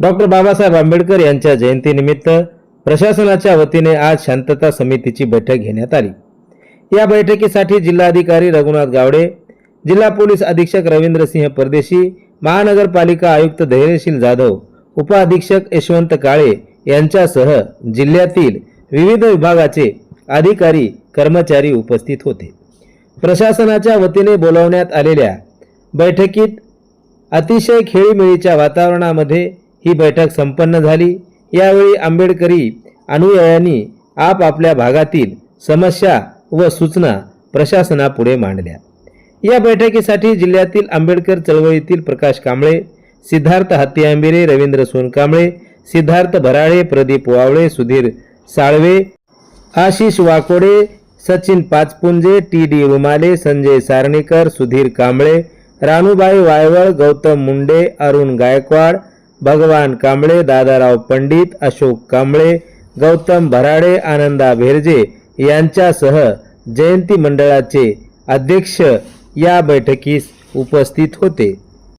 Doctor Babasaheb Ambedkar यांच्या जयंतीनिमित्त प्रशासनाच्या वतीने आज शांतता समितीची बैठक घेण्यात आली. या बैठकीसाठी जिल्हाधिकारी रघुनाथ गावडे जिल्हा पोलीस अधीक्षक रवींद्रसिंह परदेशी महानगरपालिका आयुक्त धैर्यशील जाधव उपअधीक्षक यशवंत काळे यांच्यासह जिल्ह्यातील विविध विभागाचे अधिकारी कर्मचारी उपस्थित होते. प्रशासनाच्या वतीने बोलावण्यात आलेल्या बैठकीत अतिशय खेळीमेळीच्या वातावरणामध्ये ही बैठक संपन्न झाली. यावेळी आंबेडकरी अनुयायांनी आपापल्या भागातील समस्या व सूचना प्रशासनापुढे मांडल्या. या बैठकीसाठी जिल्ह्यातील आंबेडकर चळवळीतील प्रकाश कांबळे सिद्धार्थ हत्तीआंबिरे रवींद्र सोनकांबळे सिद्धार्थ भराळे प्रदीप वावळे सुधीर साळवे आशिष वाकोडे सचिन पाचपुंजे टी डी रुमाले संजय सारणेकर सुधीर कांबळे रानूबाई वायवळ गौतम मुंडे अरुण गायकवाड भगवान कांबळे दादाराव पंडित अशोक कांबळे गौतम भराडे आनंदा भेरजे यांच्यासह जयंती मंडळाचे अध्यक्ष या बैठकीस उपस्थित होते.